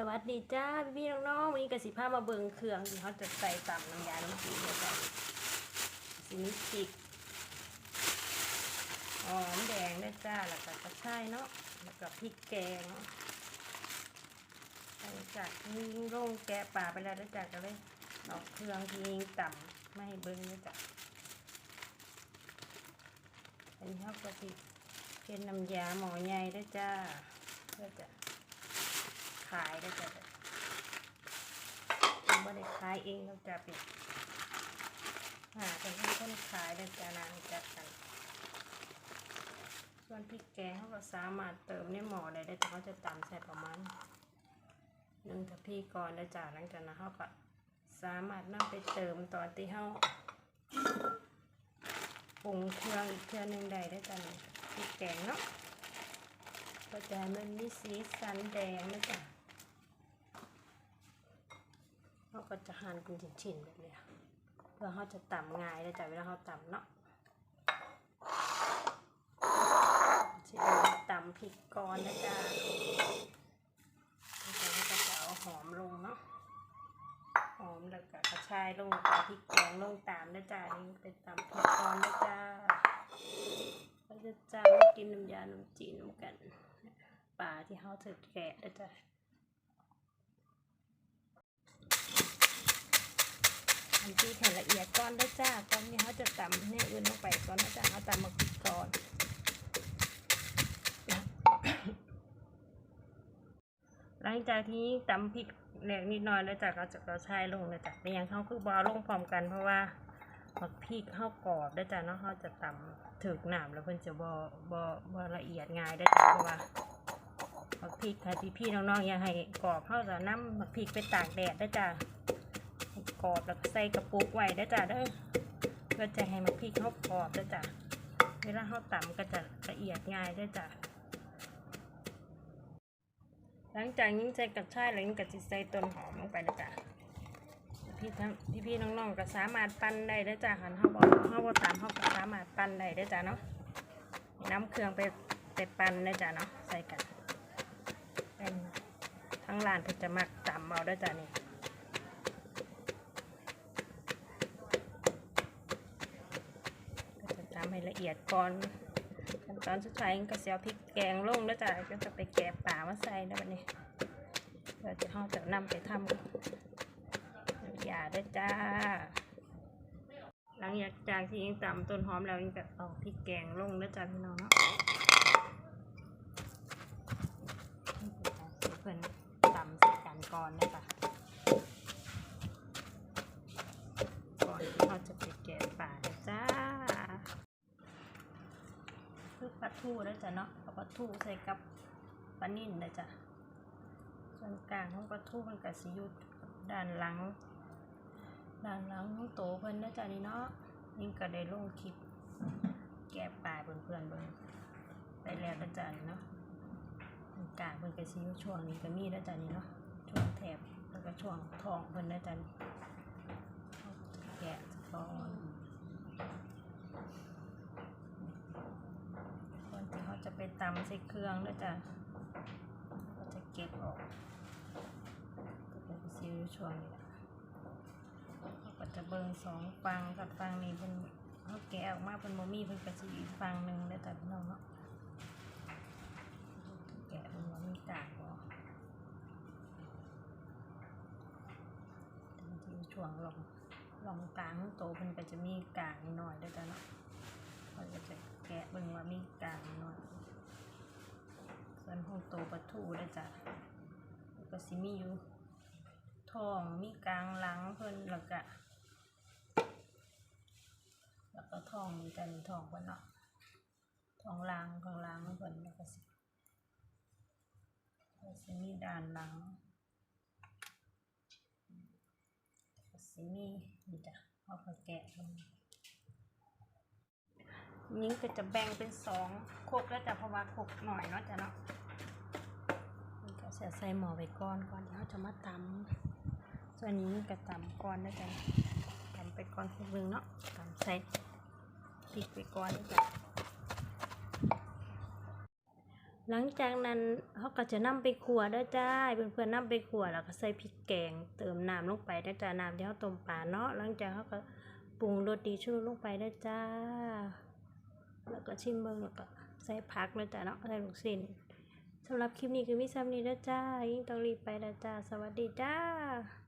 สวัสดีจ้าพี่ๆน้องๆวันนี้กสิภามาเบิงเครื่องที่เขาจะใส่ตำน้ำยาน้ำจีนเลยจ้ะสิมีพริกหอมแดงได้จ้าแล้วก็กระชายเนาะแล้วก็พริกแกงหลังจากยิงลงแกะป่าไปแล้วด้จ้าก็เลยเอาเครื่องที่ยิงต่ำไม่ให้เบิงด้จ้ะอันนี้เขาก็สิเป็นน้ำยาหมอใหญ่ด้จ้าายได้จ้ะผมไม่ได้ขายเองเราจะไปหาเป็นที่คนขายได้จ้ะนางจัดกัน ส่วนพริกแกงเขาก็สามารถเติมในหม้อได้ได้แต่เขาจะตำใส่ประมาณหนึ่งทัพพีก่อนได้จ้ะหลังจากนั้นเขาก็สามารถนำไปเติมตอนที่เขาปรุงเครื่องอีกเครื่องหนึ่งได้ได้จ้ะนี่พริกแกงเนาะก็จะมันมีสีสันแดงนะจ๊ะ เราก็จะหั่นเป็นชิ้นๆแบบนี้เพื่อเขาจะต่ำง่ายนะจ๊ะเวลาเขาต่ำเนาะจะตำพริกก่อนนะจ๊ะแล้วก็จะเอาหอมลงเนาะ หอมแล้วก็กระชายลงกับพริกแกงลงตามนะจ๊ะนี่เป็นตำพริกก่อนนะจ๊ะเราจะจามากินน้ำยาน้ำจีนน้ำกันปลาที่เขาถือแกะนะจ๊ะ ทำที่แผ่นละเอียดก่อนนะจ้าก่อนที่เขาจะตำเนี่ยอื่นลงไปก่อนนะจ๊ะเขาตำมาคุกก่อนหลังจากที่ตำพริกแหลกนิดหน่อยแล้วจ้ะก็จะกระชายลงเลยจ้ะแต่ยังเขาคือบอลงพร้อมกันเพราะว่าผักพริกเข้ากรอบได้จ้ะเนาะเขาจะตำถึกหนามแล้วเพิ่นจะบอบอบอละเอียดง่ายได้จ้ะเพราะว่าผักพริกค่ะพี่พี่น้องๆอยากให้กรอบเข้าจะน้ำผักพริกไปตากแดดได้จ้ะ กรอบแล้วก็ใส่กระปุกไว้ได้จ้ะเด้อเพื่อจะให้ผักพริกเขากรอบได้จ้ะเวลาเขาตำก็จะละเอียดง่ายได้จ้ะหลังจากยิ่งใส่กระชายแล้วยิ่งกระจิใส่ต้นหอมลงไปนะจ้ะพี่ทั้งพี่พี่น้องๆก็สามารถปั้นได้ได้จ้ะคันเขาบอกเขาบอกตามเขาก็สามารถปั้นได้ได้จ้ะเนาะน้ำเครื่องไปไปปั้นได้จ้ะเนาะใส่กันเป็นทั้งร้านเพิ่นจะมักตำเอาได้จ้ะนี่ก็จะตำ ให้ละเอียดก่อนขั้นตอนสุดท้ายก็เสียวพริกแกงลงแล้วจ้ะก็จะไปแกะป่ามาใส่นะบัดนี้เราจะห้องจะนำไปทำน้ำยาได้จ้า หลังจากที่ยิงตำต้นหอมแล้วยิงก็เอาพริกแกงลงแล้วจ้ะพี่น้องเนาะ เพื่อนตำใส่กันก่อนเนี่ยค่ะก่อนที่เราจะไปแกะป่านะจ้า คือปลาทูแล้วจ้ะเนาะเอาปลาทูใส่กับปลานิ่นนะจ้ะส่วนกลางของปลาทูมันก็สิอยุดด้านหลัง ด้านหลังของโตเพิ่นนะจ้ะนี่เนาะยิ่งก็ได้ลงคลิปแกะป่าเพื่อนๆเบิ่งไปแล้วนะจ้ะนี่เนาะกลางเพิ่นก็สิอยู่ช่วงนี้ก็มีแล้วจ้ะนี่เนาะช่วงแถบแล้วก็ช่วงทองเพิ่นแล้วจ้ะแกะก่อนก่อนที่เขาจะไป ตำใส่เครื่องแล้วจ้ะก็จะเก็บออกก็เป็นสิลช่วงนี้และเขาก็จะเบิ่งสองฟังกับฟังนี้เพิ่นเขาแกะออกมาเพิ่นบ่มีเพิ่นก็สิอีกฟังหนึ่งแล้วจ้ะพี่น้องเนาะแกะมันว่ามีกากบ่จริงๆช่วงลองลองกลางโตเพิ่นก็จะมีกากนิดหน่อยด้วยจ้ะเนาะเราก็จะแกะเบิ่งว่ามีกากนิดหน่อย ส่วนของ โตปลาทูด้วยจ้ะก็สิมีอยู่ท้องมีกลางหลังเพิ่นแล้วก็แล้วก็ท้องมีแต่ในท้องเพิ่นเนาะท้องล่างของล่างของเพิ่นแล้วก็สิก็สิมีด้านหลังก็สิมีนี่จ้ะเอาไปแกะลงนี้ก็จะแบ่งเป็นสองโคกแล้วจะเพราะว่าโคกหน่อยเนาะจ้ะเนาะ จะใส่หมอไว้ก่อนก่อนที่เขาจะมาตำส่วนนี้ก็ตำก่อนนะจ๊ะตำไปก่อนคกหนึ่งเนาะตำใส่พริกไปก่อนนะจ้ะหลังจากนั้นเขาก็จะนำไปขัวด้อจ้าให้เพื่อนๆนำไปขัวแล้วก็ใส่พริกแกง เติมน้ำลงไปด้อจ้าน้ำที่เขาต้มปลาเนาะหลังจากเขาก็ปรุงรสดีชูลงไปด้อจ้า แล้วก็ชิมเบิ่งแล้วก็ใส่ผักด้อจ้าเนาะใส่ลูกชิ้น สำหรับคลิปนี้คือมิซ้ำนี้เด้อจ้ายิ่งต้องรีบไปนะจ้า สวัสดีจ้า